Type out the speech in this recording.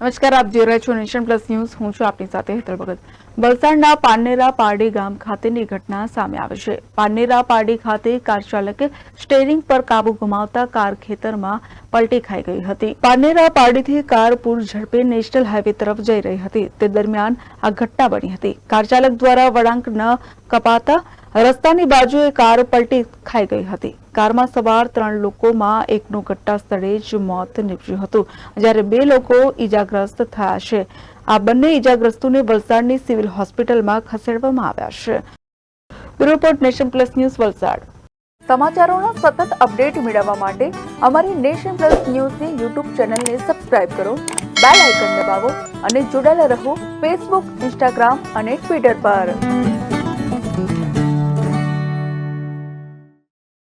નમસ્કાર, આપ જોઈ રહ્યા છો નેશન પ્લસ ન્યૂઝ. હું છું આપની સાથે હેતલ ભગત. વલસાડના પાનેરા પારડી ગામ ખાતેની ઘટના સામે આવી છે. પાનેરા પારડી ખાતે કાર ચાલકે સ્ટેરિંગ પર કાબુ ગુમાવતા કાર ખેતરમાં પલટી ખાઈ ગઈ હતી. પાનેરા પારડીથી કાર પૂર ઝડપે નેશનલ હાઈવે તરફ જઈ રહી હતી. તે દરમિયાન આ ઘટના બની હતી. કાર ચાલક દ્વારા વળાંક ન કપાતા રસ્તાની બાજુએ કાર પલટી ખાઈ ગઈ હતી. કારમાં સવાર ત્રણ લોકોમાં એકનું ઘટના સ્થળે જ મોત નીપજ્યું હતું. જ્યારે બે લોકો ઈજાગ્રસ્ત થયા છે. આ બંને ઈજાગ્રસ્તોને વલસાડની સિવિલ હોસ્પિટલમાં ખસેડવામાં આવ્યા છે. Report Nation Plus news Valsad. સમાચારોનો સતત અપડેટ મેળવવા માટે અમારી નેશન પ્લસ ન્યૂઝની યુટ્યુબ ચેનલને સબસ્ક્રાઇબ કરો, બેલ આઇકન દબાવો અને જોડાયેલા રહો ફેસબુક, ઇન્સ્ટાગ્રામ અને ટ્વિટર પર.